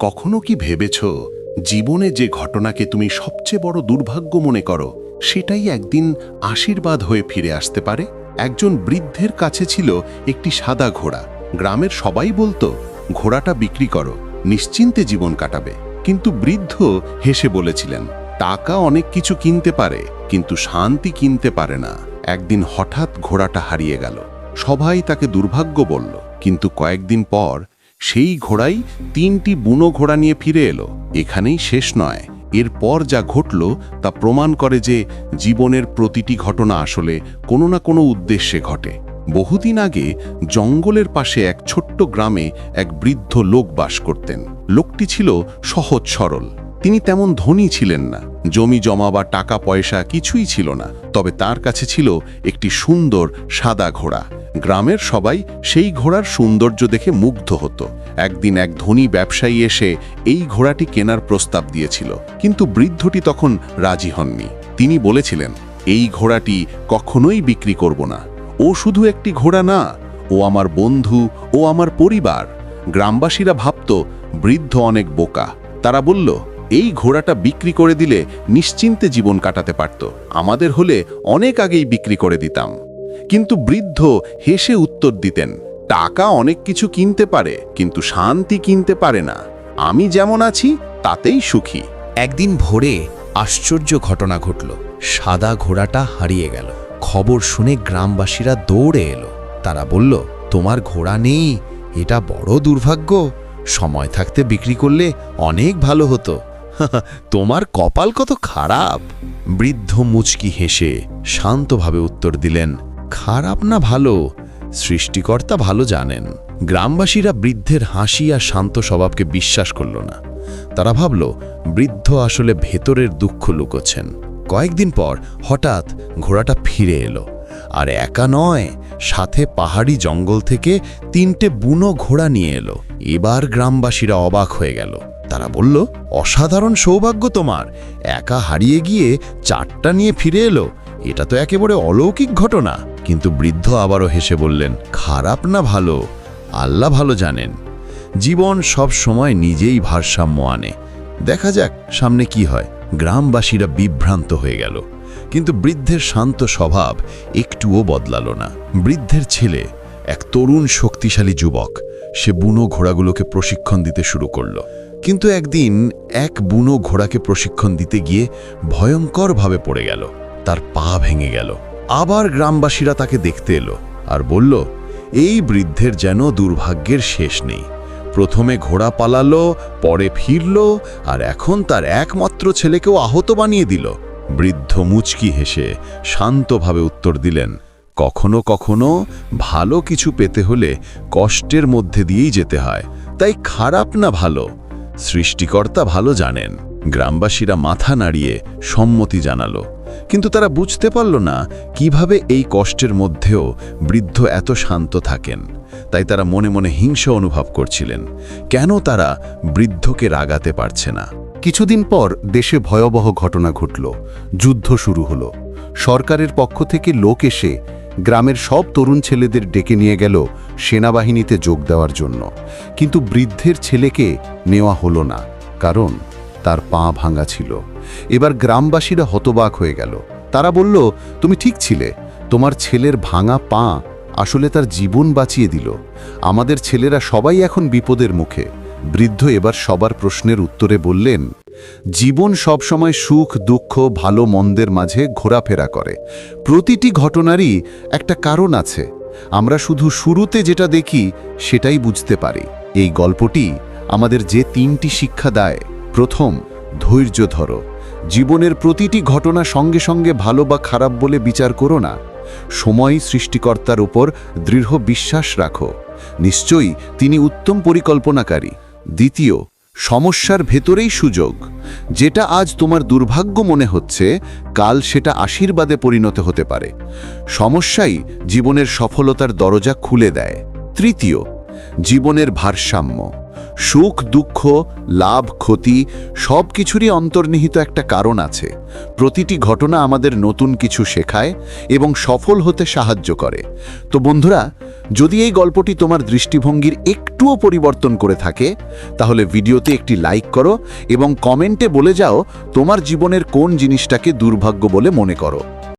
কখনো কি ভেবেছ জীবনে যে ঘটনাকে তুমি সবচেয়ে বড় দুর্ভাগ্য মনে করো, সেটাই একদিন আশীর্বাদ হয়ে ফিরে আসতে পারে? একজন বৃদ্ধের কাছে ছিল একটি সাদা ঘোড়া। গ্রামের সবাই বলতো, ঘোড়াটা বিক্রি করো, নিশ্চিন্তে জীবন কাটাবে। কিন্তু বৃদ্ধ হেসে বলেছিলেন, টাকা অনেক কিছু কিনতে পারে, কিন্তু শান্তি কিনতে পারে না। একদিন হঠাৎ ঘোড়াটা হারিয়ে গেল। সবাই তাকে দুর্ভাগ্য বলল, কিন্তু কয়েকদিন পর সেই ঘোড়াই তিনটি বুনো ঘোড়া নিয়ে ফিরে এলো। এখানেই শেষ নয়। এরপর যা ঘটল তা প্রমাণ করে যে জীবনের প্রতিটি ঘটনা আসলে কোনো না কোনো উদ্দেশ্যে ঘটে। বহুদিন আগে জঙ্গলের পাশে এক ছোট্ট গ্রামে এক বৃদ্ধ লোক বাস করতেন। লোকটি ছিল সহজ সরল। তিনি তেমন ধনী ছিলেন না। জমি, জমা বা টাকা পয়সা কিছুই ছিল না। তবে তার কাছে ছিল একটি সুন্দর সাদা ঘোড়া। গ্রামের সবাই সেই ঘোড়ার সৌন্দর্য দেখে মুগ্ধ হতো। একদিন এক ধনী ব্যবসায়ী এসে এই ঘোড়াটি কেনার প্রস্তাব দিয়েছিল, কিন্তু বৃদ্ধটি তখন রাজি হননি। তিনি বলেছিলেন, এই ঘোড়াটি কখনোই বিক্রি করব না। ও শুধু একটি ঘোড়া না, ও আমার বন্ধু, ও আমার পরিবার। গ্রামবাসীরা ভাবত, বৃদ্ধ অনেক বোকা। তারা বলল, এই ঘোড়াটা বিক্রি করে দিলে নিশ্চিন্তে জীবন কাটাতে পারত। আমাদের হলে অনেক আগেই বিক্রি করে দিতাম। কিন্তু বৃদ্ধ হেসে উত্তর দিতেন, টাকা অনেক কিছু কিনতে পারে, কিন্তু শান্তি কিনতে পারে না। আমি যেমন আছি, তাতেই সুখী। একদিন ভোরে আশ্চর্য ঘটনা ঘটল। সাদা ঘোড়াটা হারিয়ে গেল। খবর শুনে গ্রামবাসীরা দৌড়ে এলো। তারা বলল, তোমার ঘোড়া নেই, এটা বড় দুর্ভাগ্য। সময় থাকতে বিক্রি করলে অনেক ভালো হতো। তোমার কপাল কত খারাপ। বৃদ্ধ মুচকি হেসে শান্তভাবে উত্তর দিলেন খারাপ না ভালো? সৃষ্টিকর্তা ভালো জানেন। গ্রামবাসীরা বৃদ্ধের হাসি আর শান্ত স্বভাবকে বিশ্বাস করল না। তারা ভাবল, বৃদ্ধ আসলে ভেতরের দুঃখ লুকোচ্ছেন। কয়েকদিন পর হঠাৎ ঘোড়াটা ফিরে এলো। আর একা নয়, সাথে পাহাড়ি জঙ্গল থেকে তিনটে বুনো ঘোড়া নিয়ে এলো। এবার গ্রামবাসীরা অবাক হয়ে গেল। তারা বলল, অসাধারণ সৌভাগ্য তোমার। একা হারিয়ে গিয়ে চারটা নিয়ে ফিরে এলো। এটা তো একেবারে অলৌকিক ঘটনা। কিন্তু বৃদ্ধ আবারও হেসে বললেন, খারাপ না ভালো? আল্লাহ ভালো জানেন। জীবন সব সময় নিজেই ভারসাম্য আনে। দেখা যাক সামনে কি হয়। গ্রামবাসীরা বিভ্রান্ত হয়ে গেল। কিন্তু বৃদ্ধের শান্ত স্বভাব একটুও বদলালো না। বৃদ্ধের ছেলে, এক তরুণ শক্তিশালী যুবক, সে বুনো ঘোড়াগুলোকে প্রশিক্ষণ দিতে শুরু করল। কিন্তু একদিন এক বুনো ঘোড়াকে প্রশিক্ষণ দিতে গিয়ে ভয়ঙ্করভাবে পড়ে গেল। তার পা ভেঙে গেল। আবার গ্রামবাসীরা তাকে দেখতে এলো আর বলল, এই বৃদ্ধের যেন দুর্ভাগ্যের শেষ নেই। প্রথমে ঘোড়া পালালো, পরে ফিরল, আর এখন তার একমাত্র ছেলেকেও আহত বানিয়ে দিল। বৃদ্ধ মুচকি হেসে শান্তভাবে উত্তর দিলেন, কখনো কখনো ভালো কিছু পেতে হলে কষ্টের মধ্যে দিয়েই যেতে হয়। তাই খারাপ না ভালো। সৃষ্টিকর্তা ভালো জানেন। গ্রামবাসীরা মাথা নাড়িয়ে সম্মতি জানালো। কিন্তু তারা বুঝতে পারল না কীভাবে এই কষ্টের মধ্যেও বৃদ্ধ এত শান্ত থাকেন। তাই তারা মনে মনে হিংসা অনুভব করছিলেন, কেন তারা বৃদ্ধকে রাগাতে পারছে না? কিছুদিন পর দেশে ভয়াবহ ঘটনা ঘটল, যুদ্ধ শুরু হলো। সরকারের পক্ষ থেকে লোক এসে গ্রামের সব তরুণ ছেলেদের ডেকে নিয়ে গেল সেনাবাহিনীতে যোগ দেওয়ার জন্য। কিন্তু বৃদ্ধের ছেলেকে নেওয়া হলো না, কারণ তার পা ভাঙা ছিল। এবার গ্রামবাসীরা হতবাক হয়ে গেল। তারা বলল, তুমি ঠিক ছিলে। তোমার ছেলের ভাঙা পা আসলে তার জীবন বাঁচিয়ে দিল। আমাদের ছেলেরা সবাই এখন বিপদের মুখে। বৃদ্ধ এবার সবার প্রশ্নের উত্তরে বললেন, জীবন সবসময় সুখ, দুঃখ, ভালো, মন্দের মাঝে ঘোরাফেরা করে। প্রতিটি ঘটনারই একটা কারণ আছে। আমরা শুধু শুরুতে যেটা দেখি, সেটাই বুঝতে পারি। এই গল্পটি আমাদের যে তিনটি শিক্ষা দেয়, প্রথম, ধৈর্য ধরো। জীবনের প্রতিটি ঘটনা সঙ্গে সঙ্গে ভালো বা খারাপ বলে বিচার করো না। সময় সৃষ্টিকর্তার উপর দৃঢ় বিশ্বাস রাখো। নিশ্চয়ই তিনি উত্তম পরিকল্পনাকারী। দ্বিতীয়, সমস্যার ভেতরেই সুযোগ। যেটা আজ তোমার দুর্ভাগ্য মনে হচ্ছে, কাল সেটা আশীর্বাদে পরিণত হতে পারে। সমস্যাই জীবনের সফলতার দরজা খুলে দেয়। তৃতীয়, জীবনের ভারসাম্য। সুখ, দুঃখ, লাভ, ক্ষতি সব কিছুরই অন্তর্নিহিত একটা কারণ আছে। প্রতিটি ঘটনা আমাদের নতুন কিছু শেখায় এবং সফল হতে সাহায্য করে। তো বন্ধুরা, যদি এই গল্পটি তোমার দৃষ্টিভঙ্গির একটুও পরিবর্তন করে থাকে, তাহলে ভিডিওতে একটি লাইক করো এবং কমেন্টে বলে যাও তোমার জীবনের কোন জিনিসটাকে দুর্ভাগ্য বলে মনে করো।